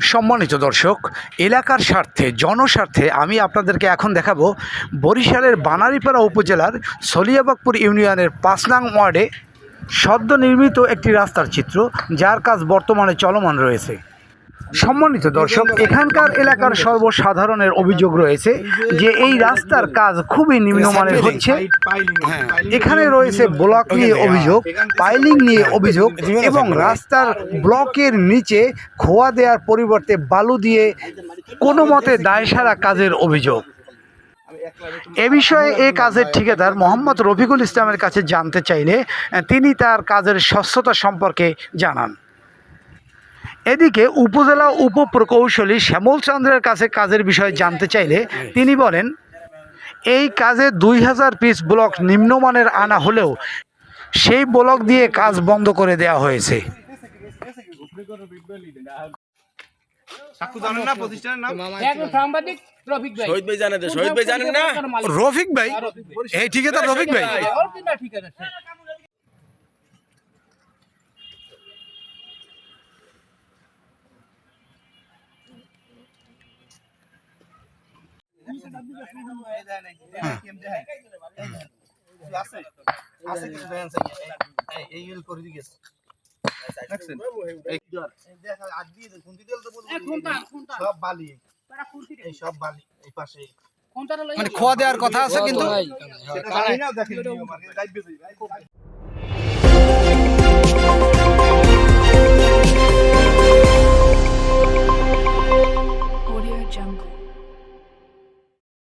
সম্মানিত দর্শক, এলাকার স্বার্থে, জনস্বার্থে আমি আপনাদেরকে এখন দেখাবো বরিশালের বানারীপাড়া উপজেলার সলিয়াবাগপুর ইউনিয়নের পাঁচনাং ওয়ার্ডে সদ্য নির্মিত একটি রাস্তার চিত্র, যার কাজ বর্তমানে চলমান রয়েছে। সম্মানিত দর্শক, এখানকার এলাকার সর্বসাধারণের অভিযোগ রয়েছে যে এই রাস্তার কাজ খুবই নিম্নমানের হচ্ছে। এখানে রয়েছে ব্লক নিয়ে অভিযোগ, পাইলিং নিয়ে অভিযোগ এবং রাস্তার ব্লকের নিচে খোয়া দেওয়ার পরিবর্তে বালু দিয়ে কোনো মতে দায়সারা কাজের অভিযোগ। এ বিষয়ে এ কাজের ঠিকাদার মোহাম্মদ রফিকুল ইসলামের কাছে জানতে চাইলে তিনি তার কাজের স্বচ্ছতা সম্পর্কে জানান। এদিকে উপজেলা উপপ্রকৌশলী শ্যামল চন্দ্রের কাছে কাজের বিষয়ে জানতে চাইলে তিনি বলেন এই কাজে দুই হাজার পিস ব্লক নিম্নমানের আনা হলেও সেই ব্লক দিয়ে কাজ বন্ধ করে দেওয়া হয়েছে। সাক্ষু জানেন না প্রতিষ্ঠানের নাম? একজন সাংবাদিক রফিক ভাই। শহীদ ভাই জানে তো শহীদ ভাই জানেন না? রফিক ভাই। এই ঠিকাদার রফিক ভাই? সব বালি। এই পাশে মানে খোয়া দেওয়ার কথা আছে কিন্তু